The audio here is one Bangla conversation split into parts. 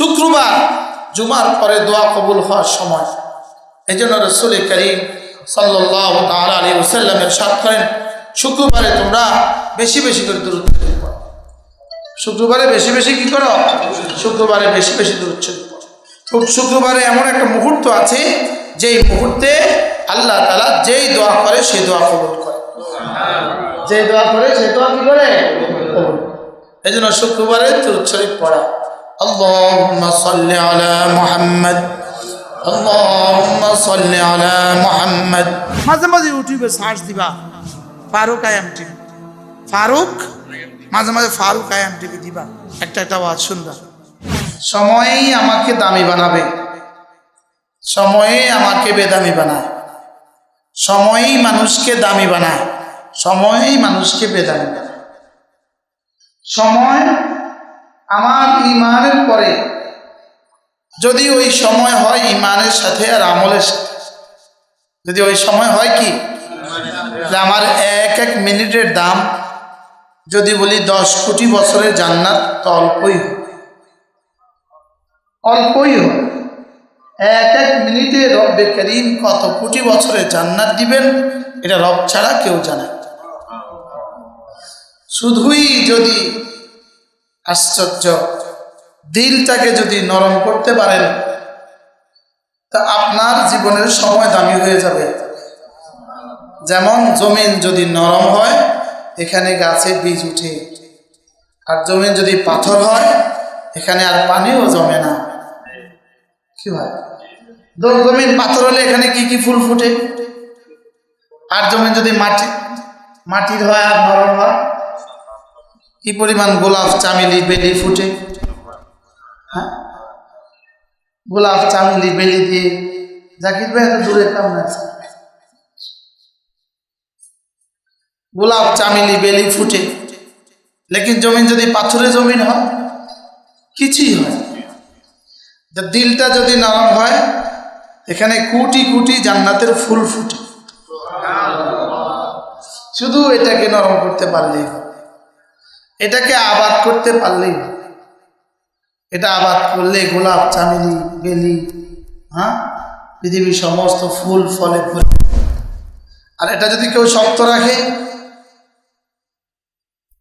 শুক্রবার জুমার পরে দোয়া কবুল হওয়ার সময়। এই জন্য রসুল করিম সাল্লাহ সাত করেন, শুক্রবারে তোমরা বেশি বেশি করে পড়ো। শুক্রবারে বেশি বেশি কি করো? শুক্রবারে বেশি বেশি দূরত্ব খুব শুক্রবারে এমন একটা মুহূর্ত আছে, যেই মুহূর্তে আল্লাহ তালা যেই দোয়া করে, সেই দোয়া কবুল করে। যে দোয়া করে সে দোয়া কি করে? এই জন্য শুক্রবারে শরীফ পড়া। اللهم صل على محمد اللهم صل على محمد মাঝে মাঝে ইউটিউবে সার্চ দিবা ফারুক আয়াম টিভি ফারুক মাঝে মাঝে ফারুক আয়াম টিভি দিবা একটা একটা আওয়াজ সুন্দর সময়ই আমাকে দামি বানাবে সময়ে আমাকে বেদামি বানায় সময়ই মানুষকে দামি বানায় সময়ই মানুষকে বেদামি বানায় সময় আমার ইমানের পরে, যদি ওই সময় হয় ইমানের সাথে আর আমলের সাথে, যদি ওই সময় হয় কি? আমার এক এক মিনিটের দাম, যদি বলি দশ কোটি বছরের জান্নাত, তো অল্পই হবে। অল্পই হবে। এক এক মিনিটে রব্বে করিম কত কোটি বছরের জান্নাত দিবেন, এটা রব ছাড়া কেউ জানে। শুধুই যদি আশ্চর্য। দিলটাকে যদি নরম করতে পারেন, তা আপনার জীবনের সময় দামি হয়ে যাবে। যেমন জমিন যদি নরম হয়, এখানে গাছে বীজ উঠে আর জমিন যদি পাথর হয়, এখানে আর পানিও জমে না। কি হয় জমিন পাথর হলে এখানে কি কি ফুল ফুটে? আর জমিন যদি মাটি, মাটির হয় আর নরম হয় কি পরিমাণ গোলাপ চামেলি বেলি ফুটে? হ্যাঁ? গোলাপ চামেলি বেলি দিয়ে। জাকির ভাই দূরে কেমন আছে? গোলাপ চামেলি বেলি ফুটে। লেকিন জমিন যদি পাথরে জমিন হয়, কিছুই হয় দিলটা যদি নরম হয়, এখানে কোটি কোটি জান্নাতের ফুল ফুটে। শুধু এটাকে নরম করতে পারলেই হবে এটাকে আবাদ করতে পারলেই। এটা আবাদ করলে গোলাপ, চামেলি, বেলি হ্যাঁ? পৃথিবীর সমস্ত ফুল ফলে ফুল আর এটা যদি কেউ শক্ত রাখে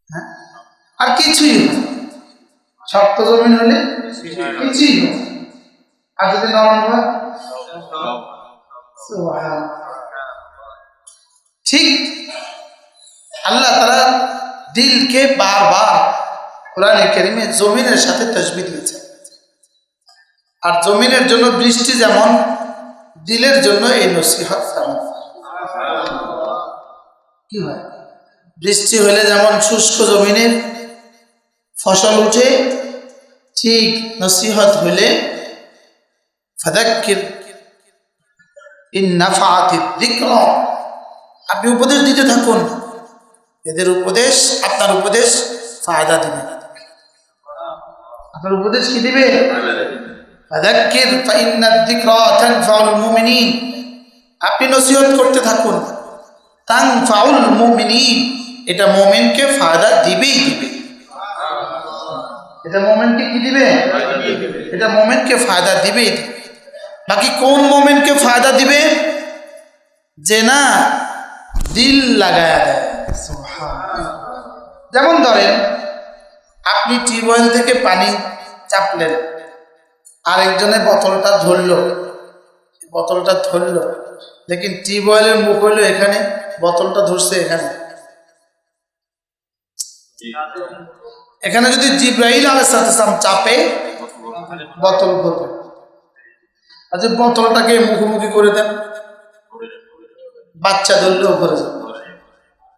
হ্যাঁ? আর কিছুই শক্ত জমিন হলে কিছুই আর যদি নরম ঠিক? আল্লাহ তারা দিলকে বারবার কোরআনে কেরিমে জমিনের সাথে তসবি দিয়েছে। আর জমিনের জন্য বৃষ্টি যেমন, দিলের জন্য এই নসিহত তেমন। কি হয়? বৃষ্টি হলে যেমন শুষ্ক জমিনের ফসল উঠে, ঠিক নসিহত হলে আপনি উপদেশ দিতে থাকুন। এদের উপদেশ, আপনার উপদেশ ফায়দা দিবে। আপনার উপদেশ কি দিবে? আপনি নসিহত করতে থাকুন। তানফাউল মুমিনিন। এটা মুমিনকে ফায়দা দিবেই দিবে। এটা মোমেন্টকে কি দিবে? এটা মোমেন্টকে ফায়দা দিবেই দিবে। বাকি কোন মোমেন্টকে ফায়দা দিবে? যে না, দিল লাগায়া দেয়। যেমন ধরেন, আপনি টিউবওয়েল থেকে পানি চাপলেন আরেকজনের বোতলটা ধরলো বোতলটা ধরলো লেকিন টিউবওয়েলের মুখ হইল এখানে, বোতলটা ধরছে এখানে। এখানে যদি জিব্রাহিল আলাইসালাম চাপে, বোতল ভরবে আর যে বোতলটাকে মুখোমুখি করে দেন। বাচ্চা ধরলেও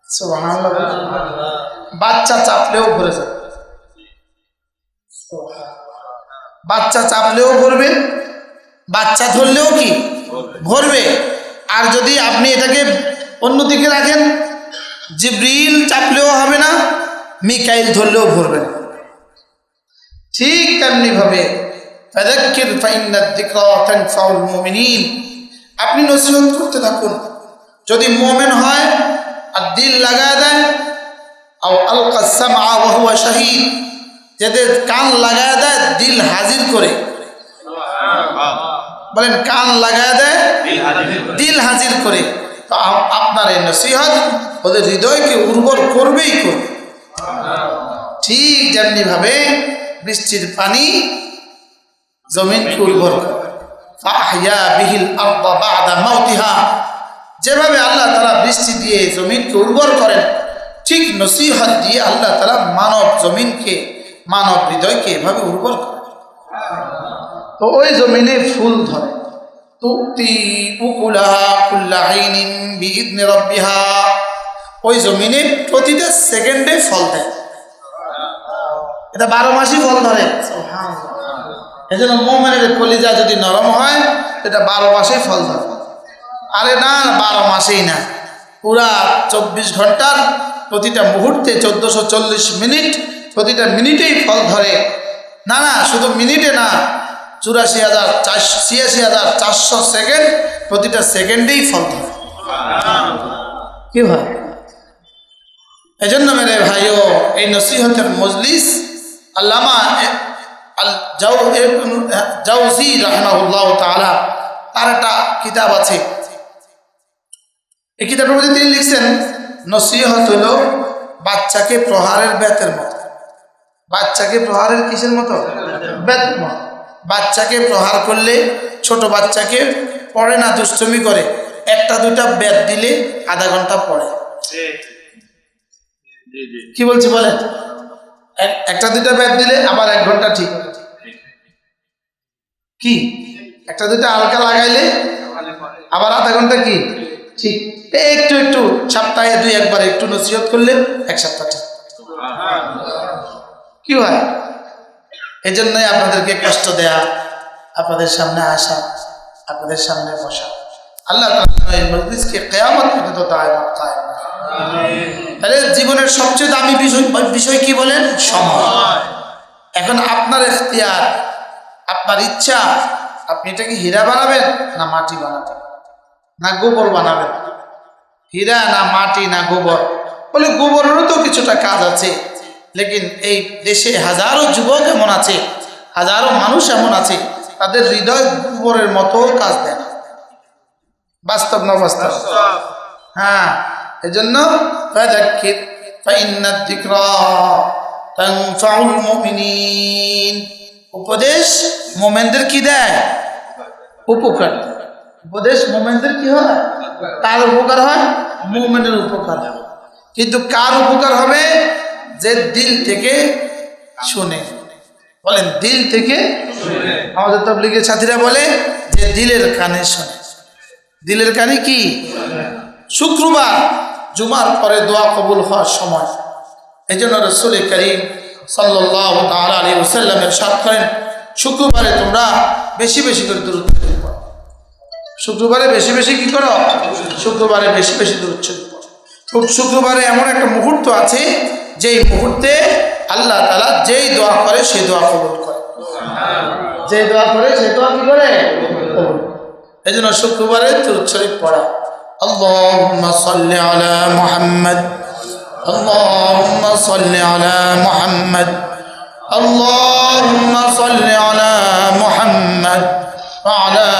সুবহানাল্লাহ। বলুন। বাচ্চা চাপলেও ভরে যাবে। বাচ্চা চাপলেও ভরবে, বাচ্চা ধরলেও কি? ভরবে। আর যদি আপনি এটাকে অন্যদিকে রাখেন, জিব্রিল চাপলেও হবে না, মিকাইল ধরলেও ভরবে না। ঠিক তেমনি ভাবে ফাযাক্কির ফাইন্নাদ যিকরা তানফাউল মুমিনিন। আপনি নসিহত করতে থাকুন। যদি মোমেন হয় আর দিল লাগায় দেয় আও আলকা সামআ ওয়া হুয়া শাহীদ, যাদের কান লাগায় দেয় দিল হাজির করে। বলেন, কান লাগায় দেয় দিল হাজির করে। আপনার এই নসিহত ওদের হৃদয়কে উর্বর করবেই করবে। ঠিক যেমনি ভাবে বৃষ্টির পানি জমিনকে উর্বর করে। যেভাবে আল্লাহ তারা বৃষ্টি দিয়ে জমিনকে উর্বর করেন ঠিক নসিহত দিয়ে আল্লাহ তারা মানব জমিনকে, মানব হৃদয়কে এভাবে উর্বর করে। তো ওই জমিনে ফুল ধরে। তুক্তি উকুলাহা কুল্লা আইনিন বিইذনি ওই জমিনে প্রতিটা সেকেন্ডে ফল দেয়। এটা বারো মাসই ফল ধরে। এই জন্য মোমেনের কলিজা যদি নরম হয়, এটা বারো মাসেই ফল ধরে। আরে না, বারো মাসেই না। পুরা চব্বিশ ঘণ্টার প্রতিটা মুহূর্তে চোদ্দোশো মিনিট, প্রতিটা মিনিটেই ফল ধরে। না না, শুধু মিনিটে না, চুরাশি হাজার চারশো, ছিয়াশি হাজার চারশো সেকেন্ড, প্রতিটা সেকেন্ডেই ফল ধরে। কি ভাই? এজন্য মেরে ভাইও, এই নসিহতের মজলিস আল্লামা জাউজি রহমাহুল্লাহ তাআলা, তার একটা কিতাব আছে। এই কিতাবের মধ্যে তিনি লিখছেন নসিহত হলো বাচ্চাকে প্রহারের বেতের মতো। বাচ্চাকে প্রহারের কিসের মতো? বেতের মতো। বাচ্চাকে প্রহার করলে ছোট বাচ্চাকে পড়ে না, দুষ্টমি করে। একটা দুটা বেত দিলে আধা ঘণ্টা পড়ে। কি বলছি বলেন? এক- একটা দুটা ব্যাট দিলে আবার এক ঘণ্টা ঠিক। কি? একটা দুটা হালকা লাগাইলে আবার আধা ঘণ্টা কি? ঠিক। একটু একটু, সপ্তাহে দুই একবার একটু নসিহত করলে এক সপ্তাহ কি হয়? এই জন্যই আপনাদেরকে কষ্ট দেয়া, আপনাদের সামনে আসা, আপনাদের সামনে বসা। আল্লাহ তাহলে জীবনের সবচেয়ে দামি বিষয় বিষয় কি বলেন? সময়। এখন আপনার এখতিয়ার আপনার ইচ্ছা, আপনি এটাকে হীরা বানাবেন না মাটি বানাবেন? না গোবর বানাবেন। হীরা না মাটি না গোবর। বলে, গোবরেরও তো কিছুটা কাজ আছে, লেকিন এই দেশে হাজারো যুবক এমন আছে, হাজারো মানুষ এমন আছে, তাদের হৃদয় গোবরের মতো কাজ দেয় না। বাস্তব না বাস্তব হ্যাঁ এজন্য উপদেশ মোমেনদের কি দেয়? উপকার। দেয়। উপদেশ মোমেনদের কি হয়? কার উপকার হয়? মোমেনের উপকার হয়। কিন্তু কার উপকার হবে? যে দিল থেকে শুনে। বলেন, দিল থেকে আমাদের তবলিগের সাথীরা বলে যে দিলের কানে শোনে। দিলের কানে কি? শুক্রবার জুমার পরে দোয়া কবুল হওয়ার সময়। এই জন্য রসুল করিম সাল্লাহ তাল আলী ওসাল্লামের সাত করেন, শুক্রবারে তোমরা বেশি বেশি করে দূরত্ব শুক্রবারে বেশি বেশি কি করো শুক্রবারে বেশি বেশি দূরত্ব শুক্রবারে এমন একটা মুহূর্ত আছে যেই মুহূর্তে আল্লাহ তালা যেই দোয়া করে সেই দোয়া কবুল করে যে দোয়া করে সে দোয়া কি করে কবুল করে। এই জন্য শুক্রবারে দূরত শরীফ পড়া اللهم صل على محمد اللهم صل على محمد اللهم صل على محمد وعلى آل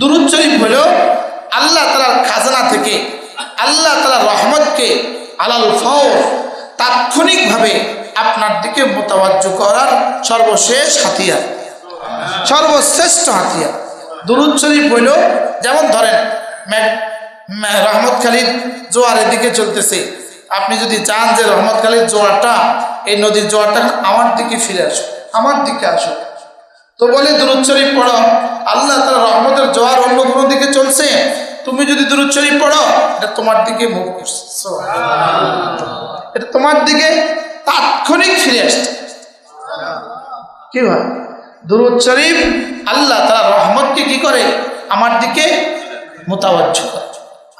দুরুদ শরীফ হলো আল্লাহ তালার খাজানা থেকে, আল্লাহ তালার রহমতকে আলাল ফর তাৎক্ষণিকভাবে আপনার দিকে মোতাবাজ্য করার সর্বশেষ হাতিয়ার, সর্বশ্রেষ্ঠ হাতিয়ার। দুরুদ শরীফ হইল যেমন ধরেন রহমত খালিদ জোয়ারের দিকে চলতেছে। আপনি যদি চান যে রহমত খালিদ জোয়ারটা, এই নদীর জোয়ারটা আমার দিকে ফিরে আসুক। আমার দিকে আসুক তো বলে, দুরুদ পড়ো। আল্লাহ তার রহমতের জোয়ার অন্য কোনো দিকে চলছে? তুমি যদি শরীফ পড়ো, এটা তোমার দিকে মুখ করছে। এটা তোমার দিকে তাৎক্ষণিক ফিরে আসছে। কি হয় দুরুদ আল্লাহ তার রহমতকে কি করে? আমার দিকে মোতাবজ্জ করে।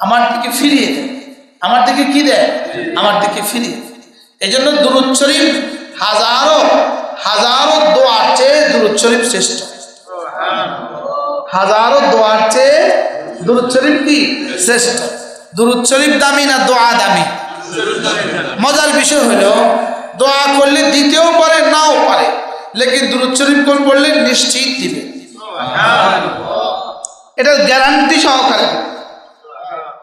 আমার দিকে ফিরিয়ে দেয়। আমার দিকে কি দেয়? আমার দিকে ফিরিয়ে। এই জন্য দুরুদ হাজারো হাজারো দোয়ার চেয়ে দুরুদ শরীফ শ্রেষ্ঠ। হাজারো দোয়ার চেয়ে দুরুদ শরীফ কি? শ্রেষ্ঠ। দুরুদ শরীফ দামি না দোয়া দামি? মজার বিষয় হলো, দোয়া করলে দিতেও পারে, নাও পারে। লেকিন দুরুদ শরীফ কোন পড়লে নিশ্চিত দিবে। এটা গ্যারান্টি সহকারে।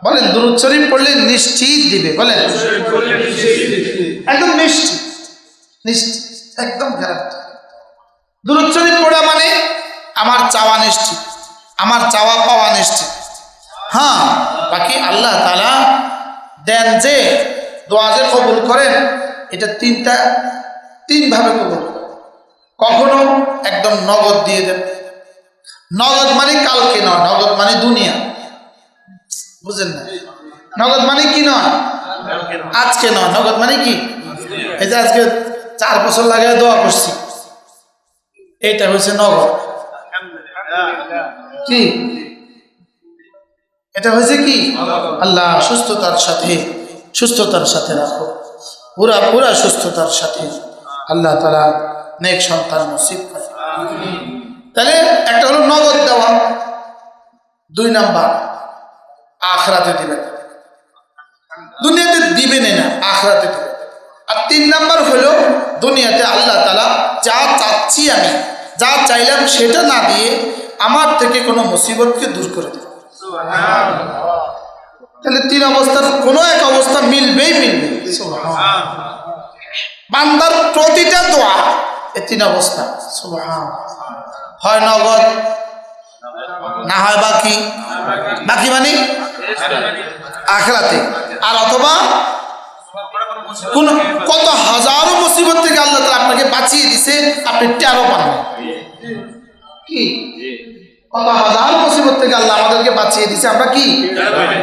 বলেন, দুরুদ শরীফ পড়লে নিশ্চিত দিবে। বলেন, একদম নিশ্চিত। নিশ্চিত। একদম গ্যারান্টি দুরুদ পড়া মানে আমার চাওয়া নিশ্চিত, আমার চাওয়া পাওয়া নিশ্চিত। হ্যাঁ বাকি আল্লাহ তালা দেন যে দোয়া যে কবুল করেন, এটা তিনটা, তিনভাবে কবুল। কখনো একদম নগদ দিয়ে দেন। নগদ মানে কালকে নয়, নগদ মানে দুনিয়া। বুঝেন না? নগদ মানে কি নয়? আজকে নয়, নগদ মানে কি? এই যে আজকে চার বছর লাগায় দোয়া করছি। এইটা হচ্ছে নগদ। কি? এটা হয়েছে কি? আল্লাহ সুস্থতার সাথে সুস্থতার সাথে রাখো। পুরা পুরা সুস্থতার সাথে আল্লাহ তারা নেক সন্তান নসিব করে। তাহলে একটা হলো নগদ দেওয়া। দুই নাম্বার, আখরাতে দিবেন। দুনিয়াতে দিবেন না, আখরাতে দিবেন। আর তিন নাম্বার হলো দুনিয়াতে আল্লাহ তালা যা চাচ্ছি আমি যা চাইলাম সেটা না দিয়ে আমার থেকে কোনো মুসিবতকে দূর করে দেবে তাহলে তিন অবস্থার কোনো এক অবস্থা মিলবেই মিলবে। বান্দার প্রতিটা দোয়া এ তিন অবস্থা। হয় নগদ না হয় বাকি। বাকি মানে। আখরাতে। আর অথবা কোন কত হাজারো মুসিবত থেকে আল্লাহ তাআলা আপনাকে বাঁচিয়ে দিছে আপনি টেরো পান। কি? কত হাজার মুসিবত থেকে আল্লাহ আমাদেরকে বাঁচিয়ে দিছে আমরা কি?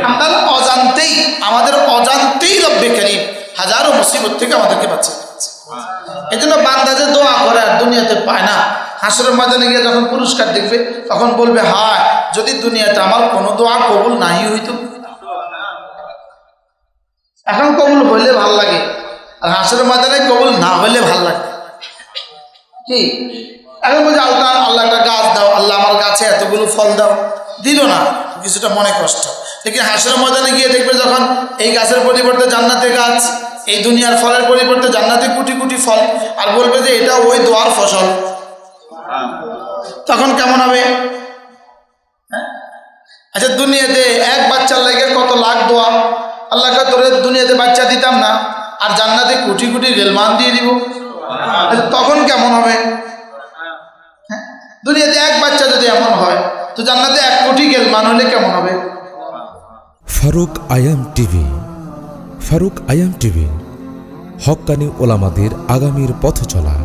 আমরা অজান্তেই আমাদের অজান্তেই রব্বে করিম হাজারো মুসিবত থেকে আমাদেরকে বাঁচিয়ে দিচ্ছে এই জন্য বান্দা যে দোয়া করে আর দুনিয়াতে পায় না হাসরের ময়দানে গিয়ে যখন পুরস্কার দেখবে তখন বলবে হায় যদি দুনিয়াতে আমার কোনো দোয়া কবুল নাই হইতো এখন কবুল হইলে ভালো লাগে। আর হাসরের ময়দানে কবুল না হইলে ভালো লাগে। কি? এখন বলছে, আল্লাহ আল্লাহ একটা গাছ দাও, আল্লাহ আমার গাছে এতগুলো ফল দাও। দিল না, কিছুটা মনে কষ্ট। দেখি হাসরের ময়দানে গিয়ে দেখবে যখন এই গাছের পরিবর্তে জান্নাতে গাছ, এই দুনিয়ার ফলের পরিবর্তে জান্নাতে কোটি কোটি ফল, আর বলবে যে এটা ওই দোয়ার ফসল। তখন কেমন হবে? হ্যাঁ? আচ্ছা দুনিয়াতে এক বাচ্চার লাগে কত লাখ দোয়া? আল্লাহকে তোরে দুনিয়াতে বাচ্চা দিতাম না, আর জান্নাতে কোটি কোটি রেলমান দিয়ে দিব। তখন কেমন হবে? হ্যাঁ? দুনিয়াতে এক বাচ্চা যদি এমন হয়, তো জান্নাতে এক কোটি গেলমান হলে কেমন হবে? ফারুক আয়াম টিভি। ফারুক আয়াম টিভি। হক্কানি ওলামাদের আগামীর পথ চলা